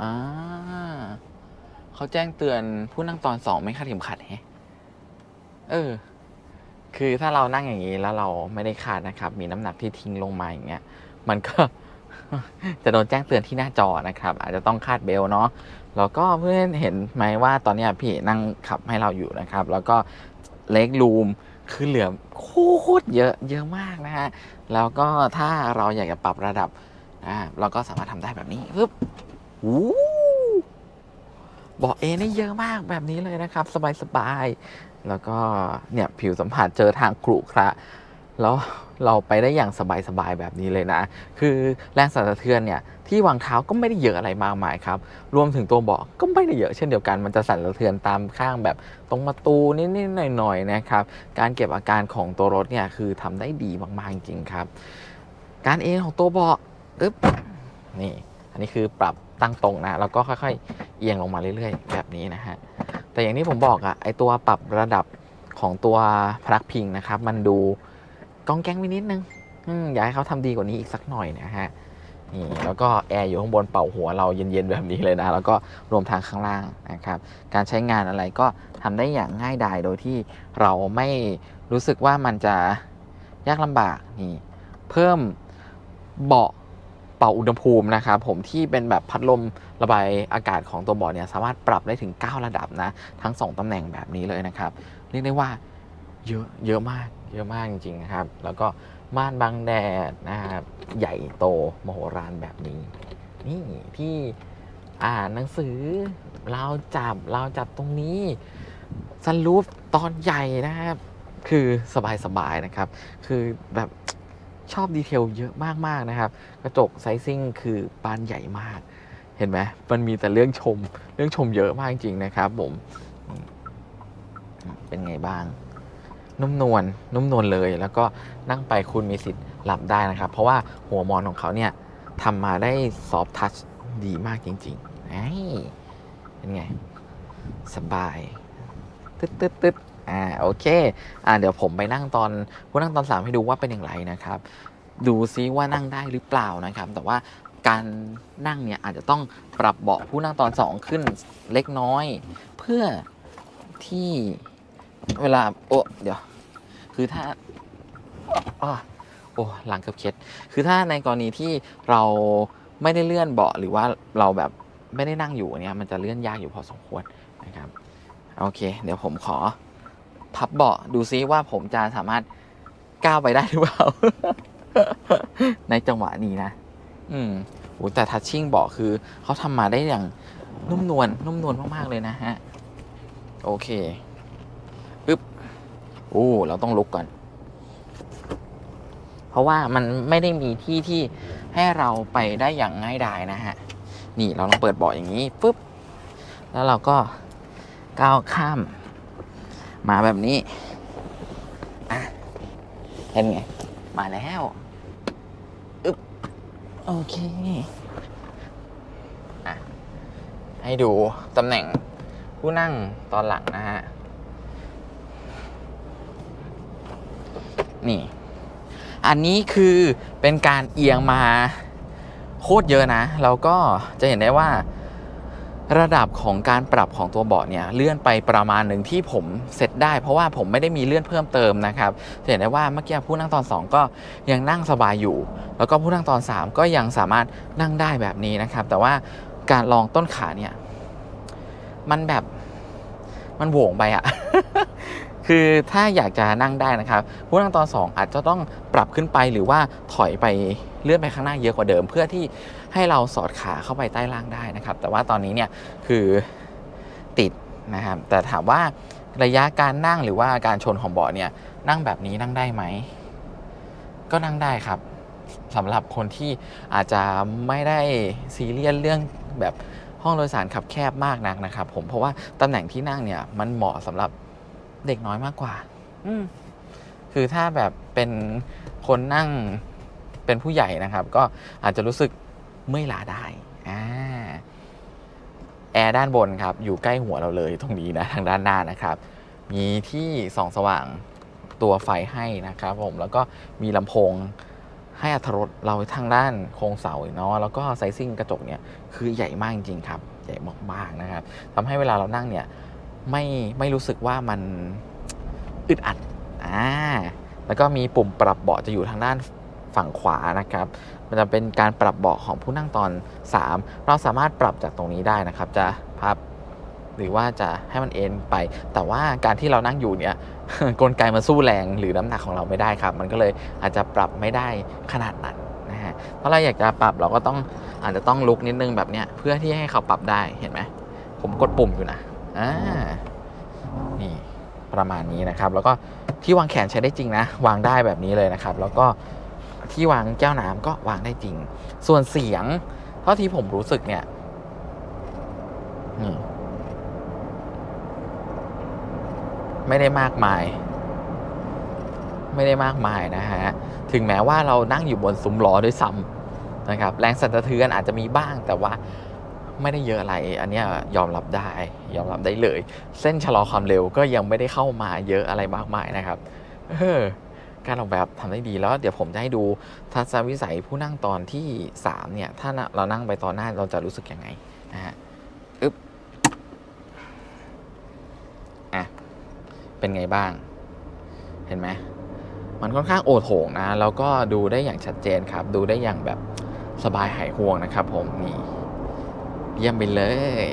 อ่าเขาแจ้งเตือนผู้นั่งตอนสองไม่คาดเข็มขัดแฮะเออ คือถ้าเรานั่งอย่างนี้แล้วเราไม่ได้คาดนะครับ มีน้ำหนักที่ทิ้งลงมาอย่างเงี้ย มันก็ จะโดนแจ้งเตือนที่หน้าจอนะครับ อาจจะต้องคาดเบลต์เนาะแล้วก็เพื่อนเห็นไหมว่าตอนเนี้ยพี่นั่งขับให้เราอยู่นะครับ แล้วก็เล็กรูมคือเหลือโคตรเยอะเยอะมากนะฮะ แล้วก็ถ้าเราอยากจะปรับระดับอ่าเราก็สามารถทำได้แบบนี้ปึ๊บ วู้เบอกเอนี่เยอะมากแบบนี้เลยนะครับ สบายๆ แล้วก็เนี่ยผิวสัมผัสเจอทางกรุขระแล้วเราไปได้อย่างสบายๆ แบบนี้เลยนะ คือแรงสั่นสะเทือนเนี่ยที่วางเท้าก็ไม่ได้เยอะอะไรมากมายครับ รวมถึงตัวเบาะก็ไม่ได้เยอะเช่นเดียวกัน มันจะสั่นสะเทือนตามข้างแบบตรงประตูนิดๆหน่อยๆนะครับ การเก็บอาการของตัวรถเนี่ยคือทำได้ดีมากๆจริงครับ การเองของตัวเบาะอึ๊บนี่ อันนี้คือปรับ ตั้งตรงนะแล้วก็ค่อยๆ เอียงลงมาเรื่อยๆ แบบนี้นะฮะแต่อย่างที่ผมบอกอะไอตัวปรับระดับของตัวพนักพิงนะครับ มันดูกองแกงไปนิดนึงอยากให้เขาทำดีกว่านี้อีกสักหน่อยนะฮะนี่แล้วก็แอร์อยู่ข้างบนเป่าหัวเราเย็นๆแบบนี้เลยนะ แล้วก็รวมทางข้างล่างนะครับ การใช้งานอะไรก็ทำได้อย่างง่ายดายโดยที่เราไม่รู้สึกว่ามันจะยากลำบากนี่ เพิ่มเบาะ เป่าอุณหภูมินะครับผมที่เป็นแบบพัดลมระบายอากาศของตัวเบาะเนี่ยสามารถปรับได้ถึง 9 ระดับนะ ทั้ง 2 ตำแหน่งแบบนี้เลยนะครับ เรียกได้ว่าเยอะเยอะมากเยอะมากจริงๆนะครับ แล้วก็ม่านบังแดดนะครับใหญ่โตมโหฬารแบบนี้ นี่ที่อ่านหนังสือเราจับเราจับตรงนี้สลูปตอนใหญ่นะครับ คือสบายๆนะครับ คือแบบ ชอบดีเทลเยอะมากๆนะครับ กระจกไซซิ่งคือบานใหญ่มาก เห็นไหมมันมีแต่เรื่องชมเรื่องชมเยอะมากจริงๆนะครับผมเป็นไงบ้าง นุ่มนวลนุ่มนวลเลย แล้วก็นั่งไปคุณมีสิทธิ์หลับได้นะครับ เพราะว่าหัวมอนของเขาเนี่ยทำมาได้ซอฟทัชดีมากจริงๆไอ้เป็นไง สบาย ตึ๊ดตึ๊ดตึ๊ด อ่าโอเคอ่าเดี๋ยวผมไปนั่งตอนผู้นั่งตอนสามให้ดูว่าเป็นอย่างไรนะครับ ดูซิว่านั่งได้หรือเปล่านะครับ แต่ว่าการนั่งเนี่ยอาจจะต้องปรับเบาะผู้นั่งตอนสองขึ้นเล็กน้อย เพื่อที่เวลาโอ้เดี๋ยว คือถ้าอ้อโอ้หลังเกับเคล็ดคือถ้าในกรณีที่เราไม่ได้เลื่อนเบาะหรือว่าเราแบบไม่ได้นั่งอยู่เนี่ยมันจะเลื่อนยากอยู่พอสมควรนะครับ โอเค เดี๋ยวผมขอ พับเบาะดูซิว่าผมจะสามารถก้าวไปได้หรือเปล่า ในจังหวะนี้นะ อืมโหแต่ทัชชิ่งเบาะคือเขาทำมาได้อย่างนุ่มนวลนุ่มนวลมากๆเลยนะฮะ โอเคปึ๊บโอ้เราต้องลุกก่อน เพราะว่ามันไม่ได้มีที่ที่ให้เราไปได้อย่างง่ายดายนะฮะ นี่เราลองเปิดเบาะอย่างนี้ปึ๊บแล้วเราก็ก้าวข้าม มาแบบนี้อะเห็นไง มาแล้วอึ๊บโอเคอะให้ดูตำแหน่งผู้นั่งตอนหลังนะฮะ นี่ อันนี้คือเป็นการเอียงมาโคตรเยอะนะแล้วก็จะเห็นได้ว่า ระดับของการปรับของตัวเบาะเนี่ยเลื่อนไปประมาณหนึ่งที่ผมเซตได้ เพราะว่าผมไม่ได้มีเลื่อนเพิ่มเติมนะครับจะเห็นได้ว่าเมื่อกี้ผู้นั่งตอน 2 ก็ยังนั่งสบายอยู่ แล้วก็ผู้นั่งตอน 3 ก็ยังสามารถนั่งได้แบบนี้นะครับ แต่ว่าการลองต้นขาเนี่ยมันแบบมันโหวงไปอะคือถ้าอยากจะนั่งได้นะครับ ผู้นั่งตอน 2 อาจจะต้องปรับขึ้นไปหรือว่าถอยไปเลื่อนไปข้างหน้าเยอะกว่าเดิมเพื่อที่ ให้เราสอดขาเข้าไปใต้ล่างได้นะครับ แต่ว่าตอนนี้เนี่ยคือติดนะครับ แต่ถามว่าระยะการนั่งหรือว่าการชนของเบาะเนี่ยนั่งแบบนี้นั่งได้ไหม ก็นั่งได้ครับสำหรับคนที่อาจจะไม่ได้ซีเรียสเรื่องแบบห้องโดยสารขับแคบมากนักนะครับ ผมเพราะว่าตำแหน่งที่นั่งเนี่ย มันเหมาะสำหรับเด็กน้อยมากกว่า อืมคือถ้าแบบเป็นคนนั่งเป็นผู้ใหญ่นะครับ ก็อาจจะรู้สึก เมื่อยล้าได้อ่าแอร์ด้านบนครับอยู่ใกล้หัวเราเลยตรงนี้นะทางด้านหน้านะครับ มีที่ส่องสว่างตัวไฟให้นะครับผมแล้วก็มีลำโพงให้อัตรสเราทางด้านโครงเสาเนาะแล้วก็ไซซิ่งกระจกเนี่ยคือใหญ่มากจริงๆครับ ใหญ่มากๆนะครับทำให้เวลาเรานั่งเนี่ยไม่ไม่รู้สึกว่ามันอึดอัดอ่าแล้วก็มีปุ่มปรับเบาะจะอยู่ทางด้าน ฝั่งขวานะครับ มันจะเป็นการปรับเบาะของผู้นั่งตอน 3 เราสามารถปรับจากตรงนี้ได้นะครับ จะพับหรือว่าจะให้มันเอ็นไป แต่ว่าการที่เรานั่งอยู่เนี่ยกลไกมันสู้แรงหรือน้ำหนักของเราไม่ได้ครับ มันก็เลยอาจจะปรับไม่ได้ขนาดนั้นนะฮะถ้าเราอยากจะปรับเราก็ต้องอาจจะต้องลุกนิดนึงแบบเนี้ยเพื่อที่ให้เขาปรับได้เห็นไหมผมกดปุ่มอยู่นะอ่านี่ประมาณนี้นะครับ แล้วก็ที่วางแขนใช้ได้จริงนะ วางได้แบบนี้เลยนะครับ แล้วก็ ที่วางแก้วน้ำก็วางได้จริง ส่วนเสียง เท่าที่ผมรู้สึกเนี่ยไม่ได้มากมาย ไม่ได้มากมายนะฮะ ถึงแม้ว่าเรานั่งอยู่บนซุ้มล้อด้วยซ้ำนะครับ แรงสั่นสะเทือนอาจจะมีบ้างแต่ว่าไม่ได้เยอะอะไร อันนี้ยยอมรับได้ ยอมรับได้เลย เส้นชะลอความเร็วก็ยังไม่ได้เข้ามาเยอะอะไรมากมายนะครับ เออ การออกแบบทำได้ดีแล้ว เดี๋ยวผมจะให้ดูทัศนวิสัยผู้นั่งตอนที่3เนี่ยถ้าเรานั่งไปตอนหน้าเราจะรู้สึกยังไงนะฮะอึ๊บอะเป็นไงบ้าง เห็นไหมมันค่อนข้างโอโถงนะ แล้วก็ดูได้อย่างชัดเจนครับ ดูได้อย่างแบบสบายหายห่วงนะครับผมนี่เยี่ยมไปเลย